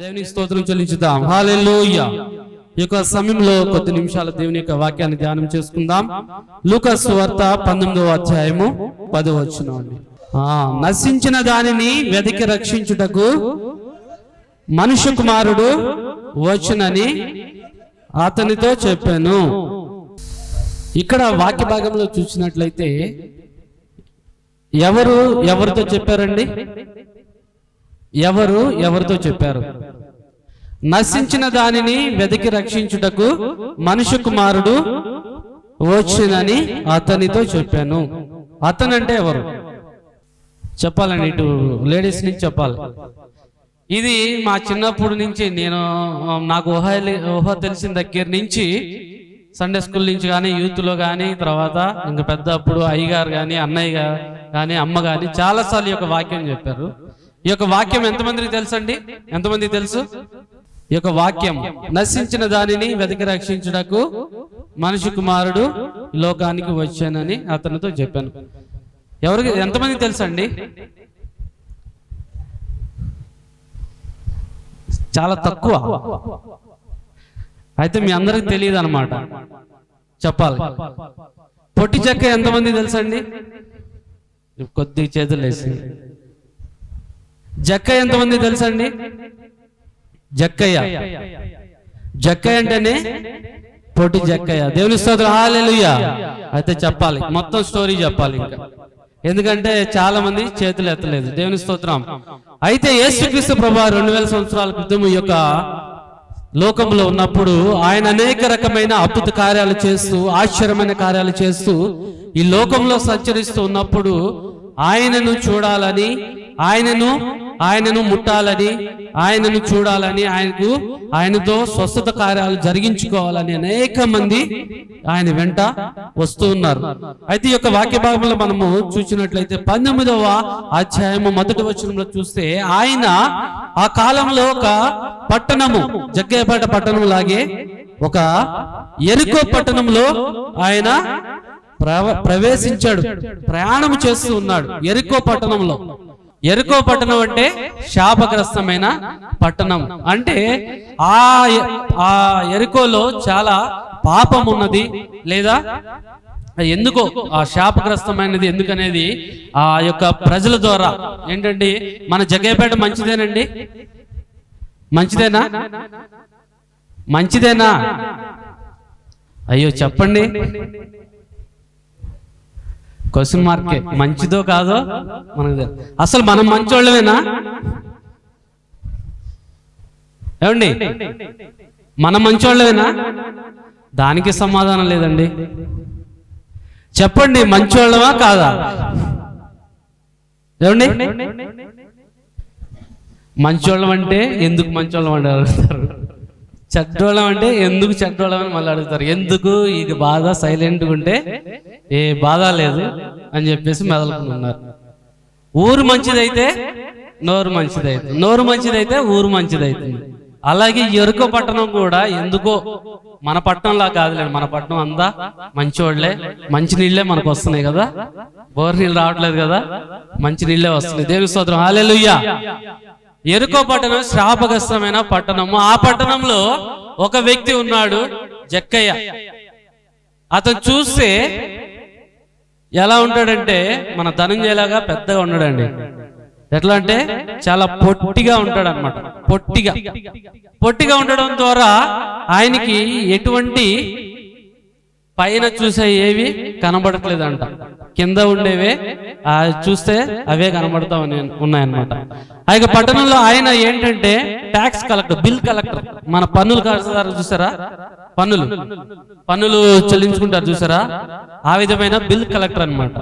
దేవుని స్తోత్రం చెల్లించుదాం. హాలెలూయా ఈ యొక్క సమయంలో కొద్ది నిమిషాలు దేవుని యొక్క వాక్యాన్ని ధ్యానం చేసుకుందాం. లూకస్ వార్త పంతొమ్మిదవ అధ్యాయము పదవచ్చును అండి. నశించిన దానిని వెతికి రక్షించుటకు మనుష్య కుమారుడు వచ్చునని అతనితో చెప్పాను. ఇక్కడ వాక్య భాగంలో చూసినట్లయితే ఎవరు ఎవరితో చెప్పారండి? ఎవరు ఎవరితో చెప్పారు? నశించిన దానిని వెతికి రక్షించుటకు మనుషు కుమారుడు వచ్చినని అతనితో చెప్పాను. అతనంటే ఎవరు? చెప్పాలండి ఇటు లేడీస్ నుంచి చెప్పాలి. ఇది మా చిన్నప్పటి నుంచి నేను నాకు ఊహ ఊహ తెలిసిన దగ్గర నుంచి సండే స్కూల్ నుంచి కానీ యూత్లో కానీ తర్వాత ఇంకా పెద్ద అప్పుడు అయ్యగారు కానీ అన్నయ్య గారు కానీ అమ్మ కానీ చాలాసార్లు ఈ యొక్క వాక్యం చెప్పారు. ఈ యొక్క వాక్యం ఎంతమందికి తెలుసండి? ఎంతమందికి తెలుసు? ఈ యొక్క వాక్యం నశించిన దానిని వెతికి రక్షించుటకు మనిషి కుమారుడు లోకానికి వచ్చానని అతనితో చెప్పాను. ఎవరికి ఎంతమంది తెలుసండి? చాలా తక్కువ. అయితే మీ అందరికి తెలియదు అనమాట చెప్పాలి. పొట్టి చెక్క ఎంతమంది తెలుసండి? కొద్ది చేతులు వేసి. జక్క ఎంతమంది తెలుసండి? జక్కయ్య. జక్కయ్య అంటేనే పొట్టి జక్కయ్య. దేవుని స్తోత్రం. హాలెలుయ్య అయితే చెప్పాలి. మొత్తం స్టోరీ చెప్పాలి ఇంకా. ఎందుకంటే చాలా మంది చేతులు ఎత్తలేదు. దేవుని స్తోత్రం. అయితే యేసుక్రీస్తు ప్రభా రెండు వేల సంవత్సరాల క్రితం ఈ యొక్క లోకంలో ఉన్నప్పుడు ఆయన అనేక రకమైన అద్భుత కార్యాలు చేస్తూ ఆశ్చర్యమైన కార్యాలు చేస్తూ ఈ లోకంలో సంచరిస్తూ ఉన్నప్పుడు ఆయనను చూడాలని ఆయనను ఆయనను ముట్టాలని ఆయనను చూడాలని ఆయనకు ఆయనతో స్వస్థత కార్యాలు జరిగించుకోవాలని అనేక మంది ఆయన వెంట వస్తూ ఉన్నారు. అయితే ఈ యొక్క వాక్య భాగంలో మనము చూసినట్లయితే పంతొమ్మిదవ అధ్యాయము మొదటి వచనంలో చూస్తే ఆయన ఆ కాలంలో ఒక పట్టణము జగ్గయ్యపేట పట్టణం లాగే ఒక ఎరుకో పట్టణంలో ఆయన ప్రవ- ప్రవేశించాడు. ప్రయాణం చేస్తూ ఉన్నాడు ఎరుకో పట్టణంలో. ఎరుకో పట్టణం అంటే శాపగ్రస్తమైన పట్టణం. అంటే ఆ ఆ ఎరుకోలో చాలా పాపం ఉన్నది లేదా? ఎందుకో? ఆ శాపగ్రస్తమైనది ఎందుకనేది? ఆ యొక్క ప్రజల ద్వారా. ఏంటండి? మన జగేపేట మంచిదేనండి? మంచిదేనా? మంచిదేనా? అయ్యో చెప్పండి. క్వశ్చన్ మార్కే మంచిదో కాదో మనకు. అసలు మనం మంచోళ్ళమేనా? ఏమండి? మనం మంచోళ్ళమేనా? దానికి సమాధానం లేదండి. చెప్పండి మంచోళ్ళమా కాదా? ఏమండి? మంచోళ్ళం అంటే ఎందుకు మంచోళ్ళం అంటే అడుగుతారు చెడ్డోళం అంటే ఎందుకు చెడ్డోళం అని మళ్ళీ అడుగుతారు. ఎందుకు ఇది బాధ సైలెంట్గా ఉంటే? ఏ బాధ లేదు అని చెప్పేసి మెదలుకున్నారు ఊరు మంచిదైతే నోరు మంచిదైతే నోరు మంచిదైతే ఊరు మంచిదైతుంది. అలాగే ఎరుక పట్టణం కూడా ఎందుకో మన పట్టణంలా కాదులేండి. మన పట్టణం అంతా మంచోళ్ళే మంచి నీళ్ళే మనకు వస్తున్నాయి కదా. బోర్ నీళ్ళు రావట్లేదు కదా. మంచి నీళ్ళే వస్తున్నాయి. దేవి స్తోత్రం. హాలేలుయ్యా ఎరుకో పట్టణం శ్రాపగ్రస్తమైన పట్టణము. ఆ పట్టణంలో ఒక వ్యక్తి ఉన్నాడు జక్కయ్య. అతను చూస్తే ఎలా ఉంటాడంటే మన ధనంజయలాగా పెద్దగా ఉన్నాడండి. ఎట్లా అంటే చాలా పొట్టిగా ఉంటాడు అనమాట పొట్టిగా. పొట్టిగా ఉండడం ద్వారా ఆయనకి ఎటువంటి పైన చూసే ఏవి కనబడట్లేదంట. కింద ఉండేవే. చూస్తే అవే కనబడతా ఉన్నాయన్నమాట. ఆ యొక్క పట్టణంలో ఆయన ఏంటంటే ట్యాక్స్ కలెక్టర్ బిల్ కలెక్టర్ మన పన్నులు కడతారు చూసారా? పన్నులు. పన్నులు చెల్లించుకుంటారు చూసారా? ఆ విధమైన బిల్ కలెక్టర్ అన్నమాట.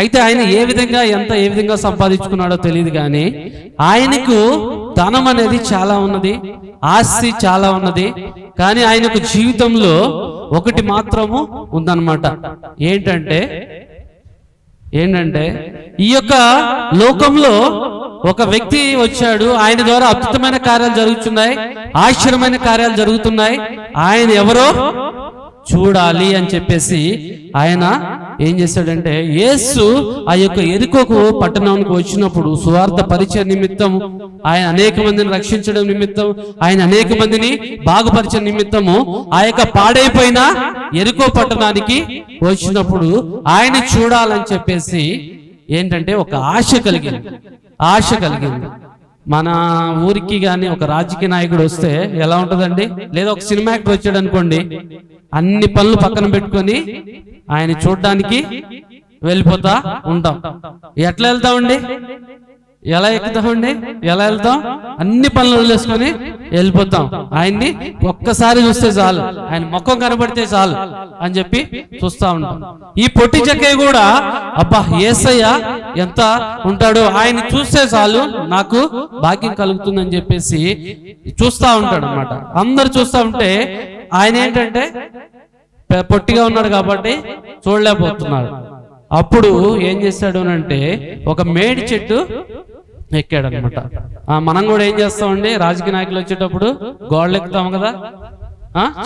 అయితే ఆయన ఏ విధంగా ఎంత ఏ విధంగా సంపాదించుకున్నాడో తెలియదు కానీ ఆయనకు ధనం అనేది చాలా ఉన్నది ఆస్తి చాలా ఉన్నది కానీ ఆయనకు జీవితంలో ఒకటి మాత్రము ఉందన్నమాట. ఏంటంటే ఏంటంటే ఈ యొక్క లోకంలో ఒక వ్యక్తి వచ్చాడు. ఆయన ద్వారా అద్భుతమైన కార్యాలు జరుగుతున్నాయి ఆశ్చర్యమైన కార్యాలు జరుగుతున్నాయి. ఆయన ఎవరో చూడాలి అని చెప్పేసి ఆయన ఏం చేశాడంటే యేసు ఆ యొక్క ఎరుకకు పట్టణానికి వచ్చినప్పుడు సువార్థ పరిచయ నిమిత్తం ఆయన అనేక మందిని రక్షించడం నిమిత్తం ఆయన అనేక మందిని బాగుపరిచే నిమిత్తము ఆ యొక్క పాడైపోయిన ఎరుకో పట్టణానికి వచ్చినప్పుడు ఆయన చూడాలని చెప్పేసి ఏంటంటే ఒక ఆశ కలిగింది. ఆశ కలిగింది. మన ఊరికి కానీ ఒక రాజకీయ నాయకుడు వస్తే ఎలా ఉంటుందండి? లేదా ఒక సినిమా యాక్టర్ వచ్చాడు అనుకోండి అన్ని పనులు పక్కన పెట్టుకొని ఆయన చూడడానికి వెళ్ళిపోతా ఉంటాం. ఎట్లా వెళ్తామండి? ఎలా ఎక్కుతామండి ఎలా వెళ్తాం అన్ని పనులు వదిలేసుకొని వెళ్ళిపోతాం. ఆయన్ని ఒక్కసారి చూస్తే చాలు. ఆయన ముఖం కనబడితే చాలు అని చెప్పి చూస్తా ఉంటాం. ఈ పొట్టి చెక్కయ్య కూడా అబ్బా ఏసయ్య ఎంత ఉంటాడో ఆయన చూస్తే చాలు నాకు భాగ్యం కలుగుతుందని చెప్పేసి చూస్తా ఉంటాడు అనమాట అందరు చూస్తా ఉంటే ఆయన ఏంటంటే పొట్టిగా ఉన్నాడు కాబట్టి చూడలేకపోతున్నాడు. అప్పుడు ఏం చేశాడు అంటే ఒక మేడి చెట్టు ఎక్కాడు అనమాట మనం కూడా ఏం చేస్తామండి? రాజకీయ నాయకులు వచ్చేటప్పుడు గోడలు ఎక్కుతాం కదా?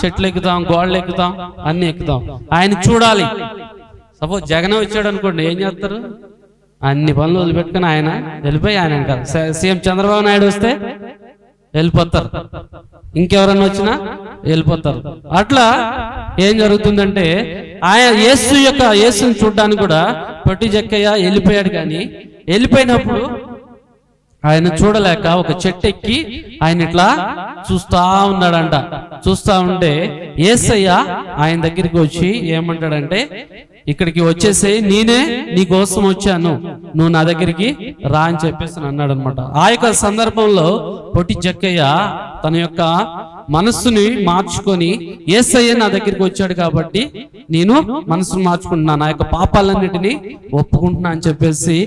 చెట్లు ఎక్కుతాం గోడలు ఎక్కుతాం అన్ని ఎక్కుతాం. ఆయన చూడాలి. సపోజ్ జగన్ వచ్చాడు అనుకోండి ఏం చేస్తారు? అన్ని పనులు వదిలిపెట్టుకుని ఆయన వెళ్ళిపోయి ఆయన వెనకాల. సీఎం చంద్రబాబు నాయుడు వస్తే వెళ్ళిపోతారు. ఇంకెవరన్నా వచ్చినా వెళ్ళిపోతారు. అట్లా ఏం జరుగుతుందంటే ఆయన యేసు యొక్క యేసుని చూడడానికి కూడా పట్టి జక్కయ్య వెళ్ళిపోయాడు కానీ వెళ్ళిపోయినప్పుడు ఆయన చూడలేక ఒక చెట్టు ఎక్కి ఆయన ఇట్లా చూస్తా ఉన్నాడంట. చూస్తా ఉంటే ఏసయ్య ఆయన దగ్గరికి వచ్చి ఏమంటాడంటే ఇక్కడికి వచ్చేసి నేనే నీ కోసం వచ్చాను. నువ్వు నా దగ్గరికి రా అని చెప్పేసి అన్నాడు అనమాట ఆ యొక్క సందర్భంలో పొట్టి జక్కయ్య తన యొక్క మనస్సుని మార్చుకొని ఏసయ్య నా దగ్గరికి వచ్చాడు కాబట్టి నేను మనసును మార్చుకుంటున్నాను. నా యొక్క పాపాలన్నిటినీ ఒప్పుకుంటున్నా అని చెప్పేసి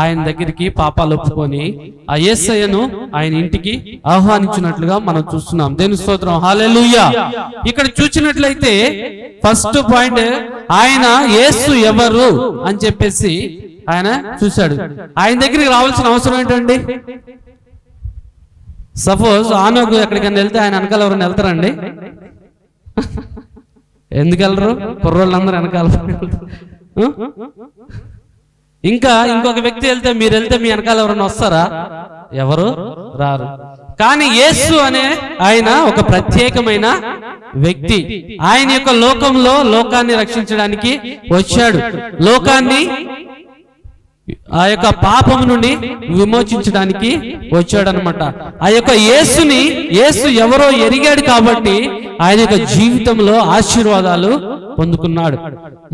ఆయన దగ్గరికి పాపాలు ఒప్పుకొని ఆ ఏసయ్యను ఆయన ఇంటికి ఆహ్వానించినట్లుగా మనం చూస్తున్నాం. దేని స్తోత్రం. హాలెలుయ్యా ఇక్కడ చూసినట్లయితే ఫస్ట్ పాయింట్ ఆయన యేసు ఎవరు అని చెప్పేసి ఆయన చూశాడు. ఆయన దగ్గరికి రావాల్సిన అవసరం ఏంటండి? సపోజ్ ఆనోకు ఎక్కడికైనా వెళ్తే ఆయన వెనకాల ఎవరైనా వెళ్తారండి? ఎందుకు వెళ్ళరు? కుర్రోళ్ళందరూ వెనకాల ఇంకా ఇంకొక వ్యక్తి వెళ్తే మీరు వెళ్తే మీ వెనకాల ఎవరైనా వస్తారా? ఎవరు? రారు. కానీ యేసు అనే ఆయన ఒక ప్రత్యేకమైన వ్యక్తి. ఆయన యొక్క లోకంలో లోకాన్ని రక్షించడానికి వచ్చాడు. లోకాన్ని ఆ యొక్క పాపం నుండి విమోచించడానికి వచ్చాడనమాట. ఆ యొక్క యేసుని యేసు ఎవరో ఎరిగాడు కాబట్టి ఆయన యొక్క జీవితంలో ఆశీర్వాదాలు పొందుకున్నాడు.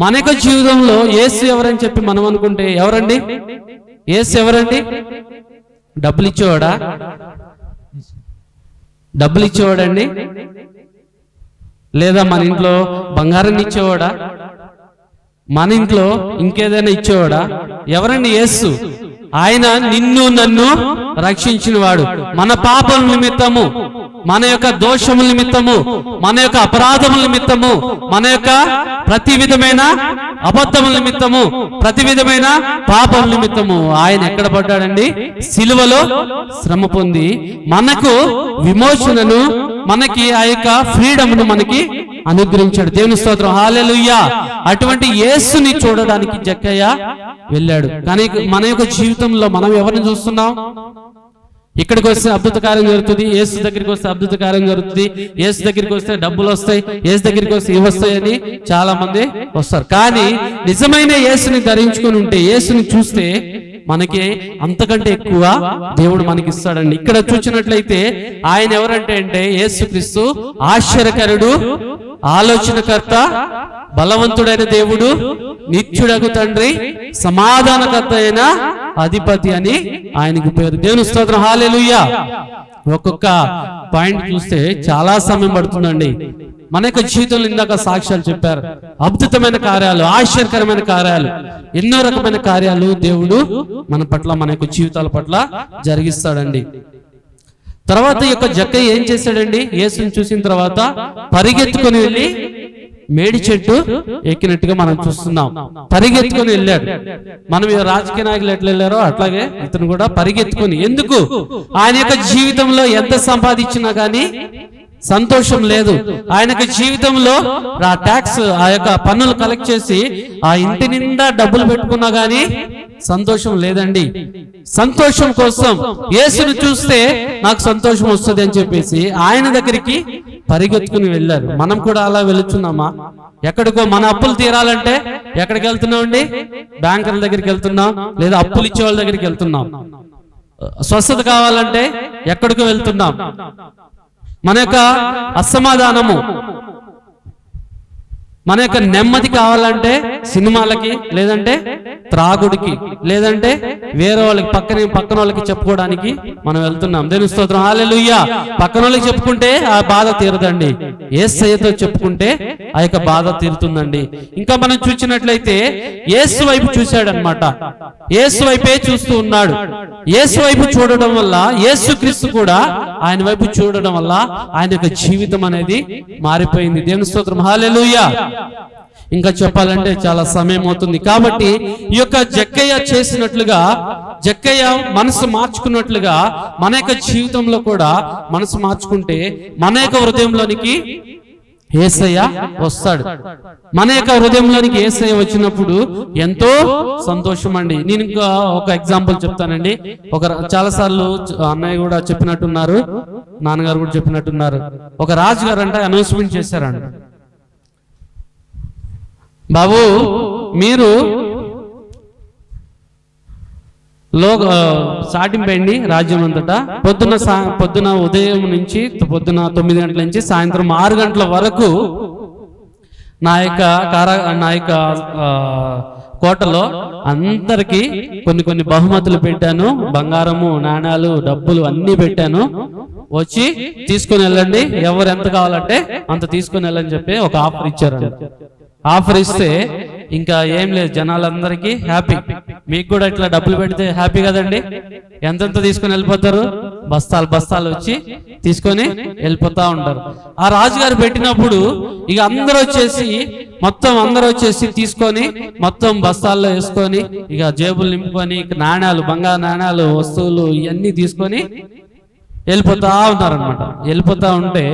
మన యొక్క జీవితంలో యేసు ఎవరని చెప్పి మనం అనుకుంటే ఎవరండి? యేసు ఎవరండి? డబ్బులు ఇచ్చేవాడా డబ్బులు ఇచ్చేవాడండి లేదా మన ఇంట్లో బంగారాన్ని ఇచ్చేవాడా? మన ఇంట్లో ఇంకేదైనా ఇచ్చేవాడా? ఎవరండి యేసు? ఆయన నిన్ను నన్ను రక్షించిన వాడు మన పాపం నిమిత్తము మన యొక్క దోషముల నిమిత్తము మన యొక్క అపరాధముల నిమిత్తము మన యొక్క ప్రతి విధమైన అబద్ధముల నిమిత్తము ప్రతి విధమైన పాపం నిమిత్తము. ఆయన ఎక్కడ పడ్డాడండి? సిలువలో శ్రమ పొంది మనకు విమోచనను మనకి ఆ యొక్క ఫ్రీడమ్ను మనకి అనుగ్రహించాడు. దేవుని స్తోత్రం. హాలెలుయ్యా అటువంటి యేసుని చూడడానికి జక్కయ్య వెళ్ళాడు. కానీ మన యొక్క జీవితంలో మనం ఎవరిని చూస్తున్నాం? ఇక్కడికి వస్తే అద్భుత కార్యం జరుగుతుంది. ఏసు దగ్గరికి వస్తే అద్భుత కార్యం జరుగుతుంది. ఏసు దగ్గరికి వస్తే డబ్బులు వస్తాయి. ఏసు దగ్గరికి వస్తే ఇవి వస్తాయని చాలా మంది వస్తారు. కానీ నిజమైన యేసుని ధరించుకొని ఉంటే యేసుని చూస్తే మనకి అంతకంటే ఎక్కువ దేవుడు మనకి ఇస్తాడండి ఇక్కడ చూసినట్లయితే ఆయన ఎవరంటే అంటే యేసుక్రీస్తు ఆశ్చర్యకరుడు ఆలోచనకర్త బలవంతుడైన దేవుడు నిత్యుడగు తండ్రి సమాధానకర్త అయిన అధిపతి అని ఆయనకు పేరు. దేవుని స్తోత్రం. హాలెలుయ్యా ఒక్కొక్క పాయింట్ చూస్తే చాలా సమయం పడుతుందండి. మన యొక్క జీవితంలో ఇందాక సాక్ష్యాలు చెప్పారు. అద్భుతమైన కార్యాలు ఆశ్చర్యకరమైన కార్యాలు ఎన్నో రకమైన కార్యాలు దేవుడు మన పట్ల మన యొక్క జీవితాల పట్ల జరిగిస్తాడండి. తర్వాత ఈ యొక్క జక్కయ్య ఏం చేశాడండి? యేసుని చూసిన తర్వాత పరిగెత్తుకొని వెళ్ళి మేడి చెట్టు ఎక్కినట్టుగా మనం చూస్తున్నాం. పరిగెత్తుకొని వెళ్ళాడు. మనం ఈ రాజకీయ నాయకులు ఎట్లా వెళ్ళారో అట్లాగే ఇతను కూడా పరిగెత్తుకొని. ఎందుకు? ఆయన యొక్క జీవితంలో ఎంత సంపాదించినా కానీ సంతోషం లేదు. ఆయనకి జీవితంలో ఆ ట్యాక్స్ ఆ యొక్క పన్నులు కలెక్ట్ చేసి ఆ ఇంటి నిండా డబ్బులు పెట్టుకున్నా గానీ సంతోషం లేదండి. సంతోషం కోసం యేసును చూస్తే నాకు సంతోషం వస్తుంది అని చెప్పేసి ఆయన దగ్గరికి పరిగెత్తుకుని వెళ్ళారు. మనం కూడా అలా వెళుతున్నామా? ఎక్కడికో మన అప్పులు తీరాలంటే ఎక్కడికి వెళ్తున్నాం అండి? బ్యాంకుల దగ్గరికి వెళ్తున్నాం లేదా అప్పులు ఇచ్చే వాళ్ళ దగ్గరికి వెళ్తున్నాం. స్వస్థత కావాలంటే ఎక్కడికో వెళ్తున్నాం. మన యొక్క అసమాధానము. మన యొక్క నెమ్మది కావాలంటే సినిమాలకి లేదంటే త్రాగుడికి లేదంటే వేరే వాళ్ళకి పక్కన పక్కన వాళ్ళకి చెప్పుకోవడానికి మనం వెళ్తున్నాం. దేని స్తోత్రం. హాలెలుయ్యా పక్కన వాళ్ళకి చెప్పుకుంటే ఆ బాధ తీరదండి. ఏసయ్యతో చెప్పుకుంటే ఆ యొక్క బాధ తీరుతుందండి. ఇంకా మనం చూసినట్లయితే ఏసు వైపు చూశాడనమాట ఏసు వైపే చూస్తూ ఉన్నాడు. ఏసు వైపు చూడడం వల్ల యేసు క్రీస్తు కూడా ఆయన వైపు చూడడం వల్ల ఆయన యొక్క జీవితం అనేది మారిపోయింది. దేవుని స్తోత్రం. హాలెలుయ్యా ఇంకా చెప్పాలంటే చాలా సమయం అవుతుంది. కాబట్టి ఈ యొక్క జక్కయ్య చేసినట్లుగా జక్కయ్య మనసు మార్చుకున్నట్లుగా మన యొక్క జీవితంలో కూడా మనసు మార్చుకుంటే మన యొక్క హృదయంలోనికి ఏసయ్య వస్తాడు. మన యొక్క హృదయంలోనికి ఏసయ్య వచ్చినప్పుడు ఎంతో సంతోషం అండి. నేను ఇంకా ఒక ఎగ్జాంపుల్ చెప్తానండి. ఒక చాలా సార్లు అన్నయ్య కూడా చెప్పినట్టున్నారు నాన్నగారు కూడా చెప్పినట్టున్నారు. ఒక రాజుగారు అంటే అనౌన్స్మెంట్ చేశారంట. బాబు మీరు లో సాటింపండి రాజ్యం అంతటా. పొద్దున సా- పొద్దున ఉదయం నుంచి పొద్దున తొమ్మిది గంటల నుంచి సాయంత్రం ఆరు గంటల వరకు నా యొక్క కారా నా యొక్క కోటలో అందరికీ కొన్ని కొన్ని బహుమతులు పెట్టాను. బంగారము నాణాలు డబ్బులు అన్నీ పెట్టాను. వచ్చి తీసుకుని వెళ్ళండి. ఎవరు ఎంత కావాలంటే అంత తీసుకుని వెళ్ళని చెప్పి ఒక ఆఫర్ ఇచ్చారు ఆఫర్ ఇస్తే ఇంకా ఏం లేదు జనాలందరికీ హ్యాపీ మీకు కూడా ఇట్లా డబ్బులు పెడితే హ్యాపీ కదండి? ఎంతెంత తీసుకొని వెళ్ళిపోతారు? బస్తాలు బస్తాలు వచ్చి తీసుకొని వెళ్ళిపోతా ఉంటారు. ఆ రాజుగారు పెట్టినప్పుడు ఇక అందరూ వచ్చేసి మొత్తం అందరూ వచ్చేసి తీసుకొని మొత్తం బస్తాల్లో వేసుకొని ఇక జేబులు నింపుకొని ఇక నాణాలు బంగారు నాణ్యాలు వస్తువులు ఇవన్నీ తీసుకొని వెళ్ళిపోతా ఉన్నారనమాట వెళ్ళిపోతా ఉంటే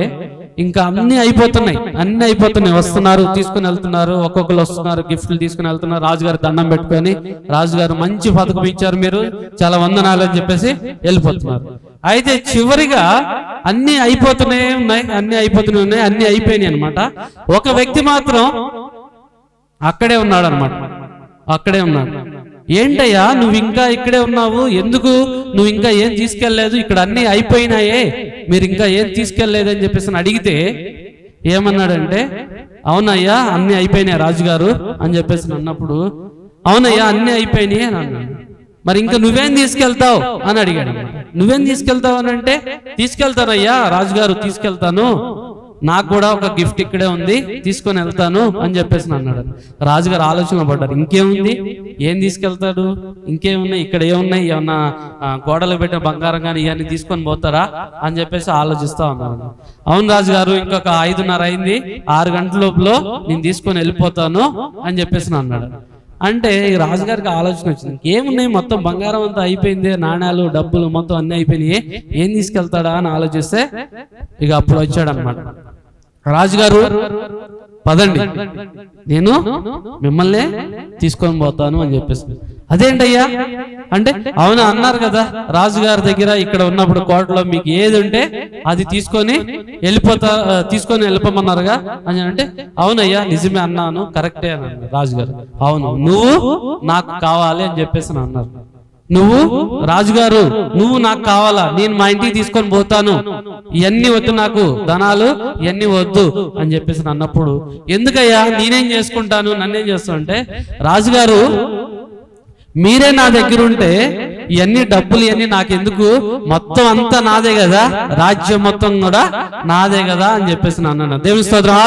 ఇంకా అన్ని అయిపోతున్నాయి. అన్ని అయిపోతున్నాయి. వస్తున్నారు తీసుకుని వెళ్తున్నారు ఒక్కొక్కరు వస్తున్నారు గిఫ్ట్లు తీసుకుని వెళ్తున్నారు రాజుగారు దండం పెట్టుకొని రాజుగారు మంచి పథకం ఇచ్చారు మీరు చాలా వందనాలు అని చెప్పేసి వెళ్ళిపోతున్నారు. అయితే చివరిగా అన్ని అయిపోతున్నాయి ఉన్నాయి అన్ని అయిపోతున్నాయి ఉన్నాయి అన్ని అయిపోయినాయి అనమాట ఒక వ్యక్తి మాత్రం అక్కడే ఉన్నాడు అనమాట అక్కడే ఉన్నాడు. ఏంటయ్యా నువ్వు ఇంకా ఇక్కడే ఉన్నావు? ఎందుకు? నువ్వు ఇంకా ఏం తీసుకెళ్ళేదు ఇక్కడ అన్ని అయిపోయినాయే. మీరు ఇంకా ఏం తీసుకెళ్ళలేదని చెప్పేసి అని అడిగితే ఏమన్నాడంటే అవునయ్యా అన్ని అయిపోయినాయి రాజుగారు అని చెప్పేసి అన్నప్పుడు అవునయ్యా అన్ని అయిపోయినాయి అని అన్నాడు. మరి ఇంకా నువ్వేం తీసుకెళ్తావు అని అడిగాడు నువ్వేం తీసుకెళ్తావు? అని అంటే తీసుకెళ్తానయ్యా రాజుగారు తీసుకెళ్తాను. నాకు కూడా ఒక గిఫ్ట్ ఇక్కడే ఉంది తీసుకొని వెళ్తాను అని చెప్పేసి అన్నాడు రాజుగారు ఆలోచన పడ్డారు ఇంకేముంది? ఏం తీసుకెళ్తాడు? ఇంకేమున్నాయి? ఇక్కడ ఏమున్నాయి? ఏమన్నా గోడలు పెట్టిన బంగారం కానీ ఇవన్నీ తీసుకొని పోతారా? అని చెప్పేసి ఆలోచిస్తా ఉన్నారు. అవును రాజుగారు ఇంకొక ఐదున్నర అయింది ఆరు గంటల లోపల నేను తీసుకొని వెళ్ళిపోతాను అని చెప్పేసి అన్నాడు అంటే ఈ రాజుగారికి ఆలోచన వచ్చింది ఏమున్నాయి మొత్తం బంగారం అంతా అయిపోయింది నాణ్యాలు డబ్బులు మొత్తం అన్ని అయిపోయినాయి ఏం తీసుకెళ్తాడా? అని ఆలోచిస్తే ఇక అప్పుడు వచ్చాడనమాట రాజుగారు పదండి. నేను మిమ్మల్ని తీసుకొని పోతాను అని చెప్పేసి. అదేంటయ్యా? అంటే అవును అన్నారు కదా రాజుగారి దగ్గర ఇక్కడ ఉన్నప్పుడు కోటలో మీకు ఏది ఉంటే అది తీసుకొని వెళ్ళిపోతా తీసుకొని వెళ్ళిపోమన్నారుగా? అని అంటే అవునయ్యా నిజమే అన్నాను కరెక్టే అని అన్నారు రాజుగారు. అవును నువ్వు నాకు కావాలి అని చెప్పేసి అన్నారు. నువ్వు రాజుగారు నువ్వు నాకు కావాలా? నేను మా ఇంటికి తీసుకొని పోతాను. ఇవన్నీ వద్దు నాకు ధనాలు ఇవన్నీ వద్దు అని చెప్పేసి అన్నప్పుడు ఎందుకయ్యా? నేనేం చేసుకుంటాను? నన్నేం చేస్తా అంటే రాజుగారు మీరే నా దగ్గర ఉంటే ఇవన్నీ డబ్బులు ఇవన్నీ నాకెందుకు? మొత్తం అంతా నాదే కదా? రాజ్యం మొత్తం కూడా నాదే కదా అని చెప్పేసి అన్నాను దేవుని స్తోత్రం.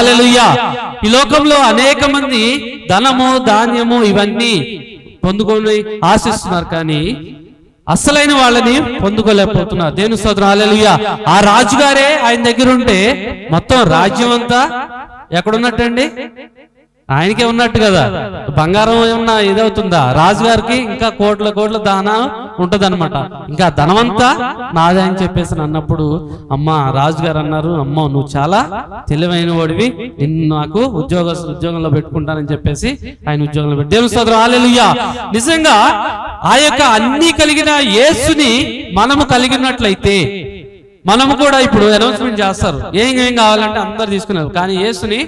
ఈ లోకంలో అనేక మంది ధనము ధాన్యము ఇవన్నీ పొందుకొని ఆశిస్తున్నారు కానీ అసలైన వాళ్ళని పొందుకోలేకపోతున్నారు. దేని స్తోత్రం హల్లెలూయా. ఆ రాజుగారే ఆయన దగ్గర ఉంటే మొత్తం రాజ్యం అంతా ఎక్కడున్నట్టండి? ఆయనకే ఉన్నట్టు కదా. బంగారం ఏమన్నా ఇదవుతుందా? రాజుగారికి ఇంకా కోట్ల కోట్ల దానం ఉంటదన్నమాట. ఇంకా ధనమంతా నాదే అని చెప్పేసి అన్నప్పుడు అమ్మ రాజుగారు అన్నారు అమ్మ నువ్వు చాలా తెలివైన వాడివి నిన్ను నాకు ఉద్యోగ ఉద్యోగంలో పెట్టుకుంటానని చెప్పేసి ఆయన ఉద్యోగంలో పెట్టి దేవుని సోదరు హల్లెలూయా. నిజంగా ఆ యొక్క అన్ని కలిగిన యేసుని మనము కలిగినట్లయితే మనము కూడా ఇప్పుడు అనౌన్స్మెంట్ చేస్తారు. ఏం ఏం కావాలంటే అందరు తీసుకున్నారు. కానీ యేసుని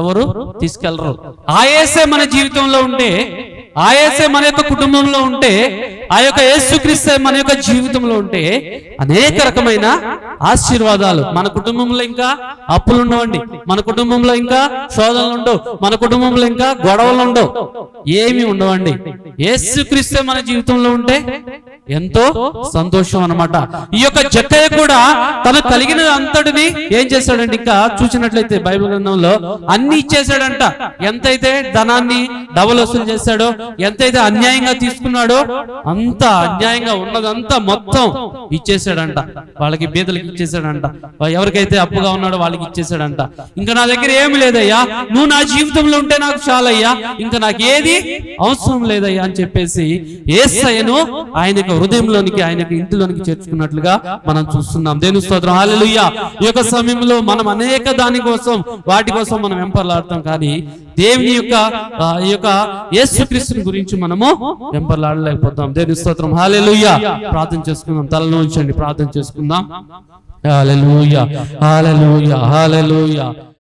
ఎవరు తీసుకెళ్ళరు ఆ ఏసే మన జీవితంలో ఉంటే ఆ ఏసే మన యొక్క కుటుంబంలో ఉంటే ఆ యొక్క యేసుక్రీస్తే మన యొక్క జీవితంలో ఉంటే అనేక రకమైన ఆశీర్వాదాలు మన కుటుంబంలో ఇంకా అప్పులు ఉండవండి. మన కుటుంబంలో ఇంకా శోధనలు ఉండవు. మన కుటుంబంలో ఇంకా గొడవలు ఉండవు. ఏమి ఉండవండి. యేసుక్రీస్తే మన జీవితంలో ఉంటే ఎంతో సంతోషం అన్నమాట. ఈ యొక్క జక్కయ్య కూడా తను కలిగిన అంతటిని ఏం చేశాడండి ఇంకా చూసినట్లయితే బైబిల్ గ్రంథంలో అన్ని ఇచ్చేసాడంట ఎంతైతే ధనాన్ని డబుల్ వసూలు చేశాడో ఎంతైతే అన్యాయంగా తీసుకున్నాడో అంత అన్యాయంగా ఉన్నదంతా మొత్తం ఇచ్చేసాడంట వాళ్ళకి బీదలకి ఇచ్చేసాడంట ఎవరికైతే అప్పుగా ఉన్నాడో వాళ్ళకి ఇచ్చేసాడంట ఇంకా నా దగ్గర ఏమి లేదయ్యా. నువ్వు నా జీవితంలో ఉంటే నాకు చాలయ్యా. ఇంకా నాకు ఏది అవసరం లేదయ్యా అని చెప్పేసి ఏసయ్యను ఆయన యొక్క హృదయంలోనికి ఆయనకి ఇంటిలోనికి చేర్చుకున్నట్లుగా మనం చూస్తున్నాం. దేని స్తోత్రం. హాలలుయ్య ఈ యొక్క సమయంలో మనం అనేక దాని కోసం వాటి కోసం మనం వెంపర్లాడతాం. కానీ దేవుని యొక్క ఈ యొక్క యేసుక్రీస్తుని గురించి మనము వెంపర్లాడలేకపోతాం. దేని స్తోత్రం. హాలలుయ్య ప్రార్థన చేసుకుందాం. తలలో ఉంచండి ప్రార్థన చేసుకుందాం. Hallelujah hallelujah hallelujah